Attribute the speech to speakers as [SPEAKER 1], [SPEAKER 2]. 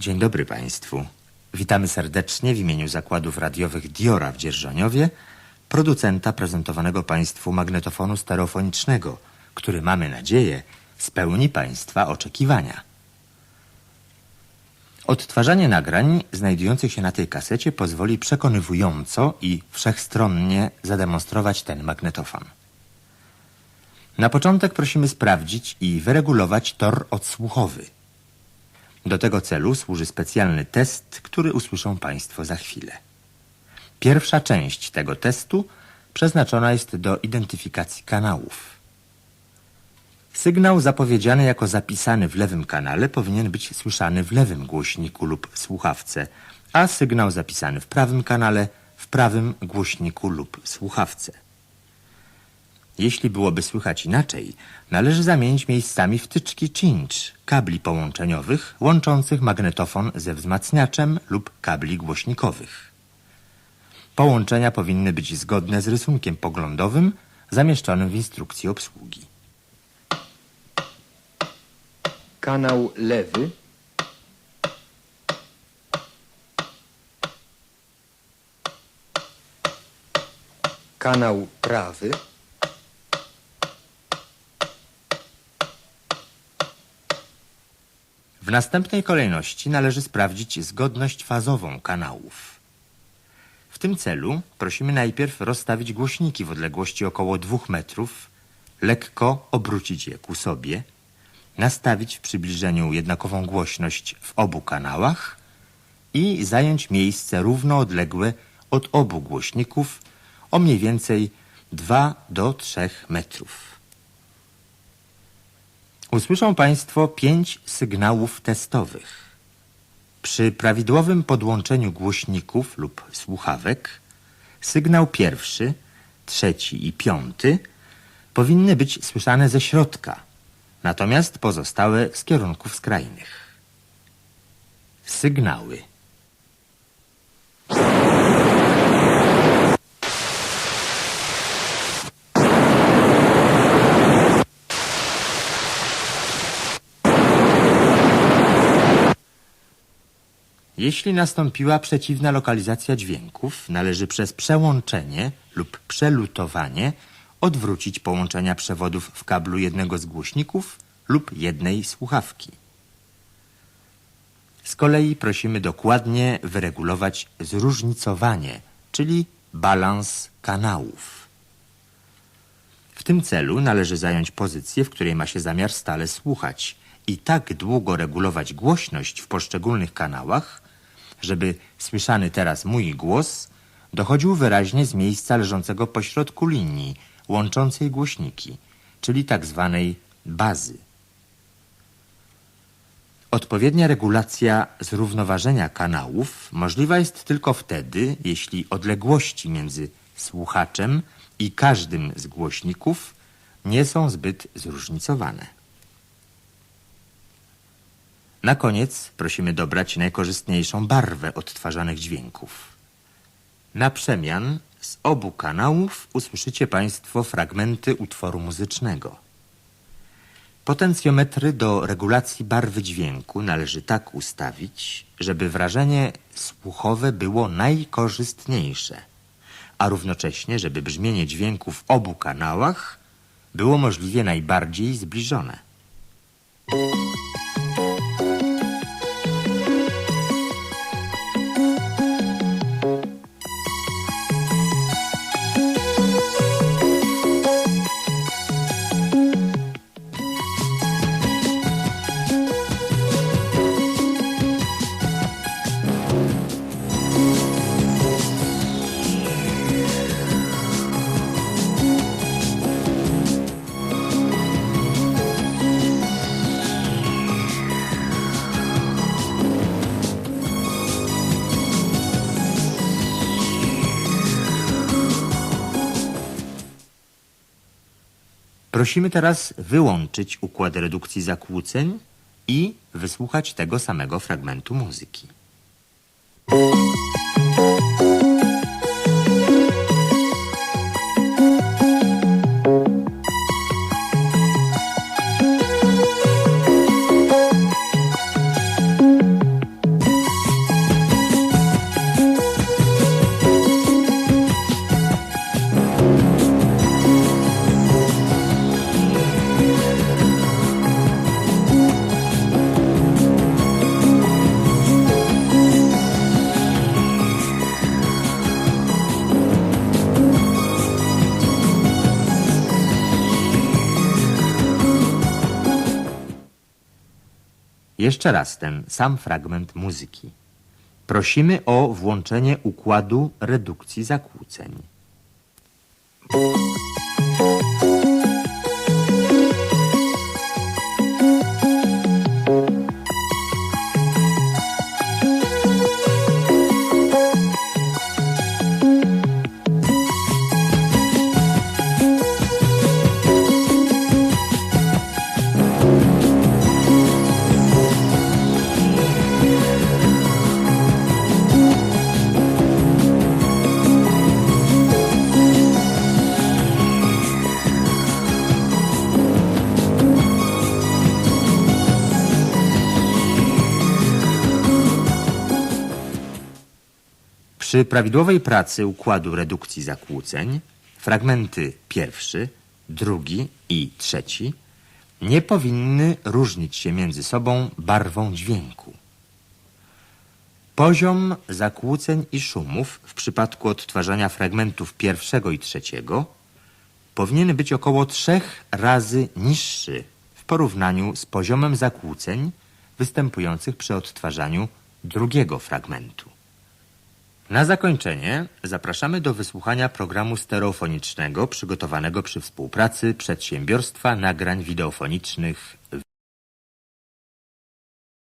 [SPEAKER 1] Dzień dobry Państwu. Witamy serdecznie w imieniu zakładów radiowych Diora w Dzierżoniowie, producenta prezentowanego Państwu magnetofonu stereofonicznego, który mamy nadzieję spełni Państwa oczekiwania. Odtwarzanie nagrań znajdujących się na tej kasecie pozwoli przekonywująco i wszechstronnie zademonstrować ten magnetofon. Na początek prosimy sprawdzić i wyregulować tor odsłuchowy. Do tego celu służy specjalny test, który usłyszą Państwo za chwilę. Pierwsza część tego testu przeznaczona jest do identyfikacji kanałów. Sygnał zapowiedziany jako zapisany w lewym kanale powinien być słyszany w lewym głośniku lub słuchawce, a sygnał zapisany w prawym kanale w prawym głośniku lub słuchawce. Jeśli byłoby słychać inaczej, należy zamienić miejscami wtyczki cinch, kabli połączeniowych łączących magnetofon ze wzmacniaczem lub kabli głośnikowych. Połączenia powinny być zgodne z rysunkiem poglądowym zamieszczonym w instrukcji obsługi.
[SPEAKER 2] Kanał lewy. Kanał prawy.
[SPEAKER 1] W następnej kolejności należy sprawdzić zgodność fazową kanałów. W tym celu prosimy najpierw rozstawić głośniki w odległości około 2 metrów, lekko obrócić je ku sobie, nastawić w przybliżeniu jednakową głośność w obu kanałach i zająć miejsce równoodległe od obu głośników o mniej więcej 2 do 3 metrów. Usłyszą Państwo pięć sygnałów testowych. Przy prawidłowym podłączeniu głośników lub słuchawek sygnał pierwszy, trzeci i piąty powinny być słyszane ze środka, natomiast pozostałe z kierunków skrajnych. Sygnały. Jeśli nastąpiła przeciwna lokalizacja dźwięków, należy przez przełączenie lub przelutowanie odwrócić połączenia przewodów w kablu jednego z głośników lub jednej słuchawki. Z kolei prosimy dokładnie wyregulować zróżnicowanie, czyli balans kanałów. W tym celu należy zająć pozycję, w której ma się zamiar stale słuchać i tak długo regulować głośność w poszczególnych kanałach, żeby słyszany teraz mój głos dochodził wyraźnie z miejsca leżącego pośrodku linii łączącej głośniki, czyli tak zwanej bazy. Odpowiednia regulacja zrównoważenia kanałów możliwa jest tylko wtedy, jeśli odległości między słuchaczem i każdym z głośników nie są zbyt zróżnicowane. Na koniec prosimy dobrać najkorzystniejszą barwę odtwarzanych dźwięków. Na przemian z obu kanałów usłyszycie Państwo fragmenty utworu muzycznego. Potencjometry do regulacji barwy dźwięku należy tak ustawić, żeby wrażenie słuchowe było najkorzystniejsze, a równocześnie, żeby brzmienie dźwięku w obu kanałach było możliwie najbardziej zbliżone. Prosimy teraz wyłączyć układ redukcji zakłóceń i wysłuchać tego samego fragmentu muzyki. Jeszcze raz ten sam fragment muzyki. Prosimy o włączenie układu redukcji zakłóceń. Przy prawidłowej pracy układu redukcji zakłóceń fragmenty pierwszy, drugi i trzeci nie powinny różnić się między sobą barwą dźwięku. Poziom zakłóceń i szumów w przypadku odtwarzania fragmentów pierwszego i trzeciego powinien być około trzech razy niższy w porównaniu z poziomem zakłóceń występujących przy odtwarzaniu drugiego fragmentu. Na zakończenie zapraszamy do wysłuchania programu stereofonicznego przygotowanego przy współpracy Przedsiębiorstwa Nagrań Wideofonicznych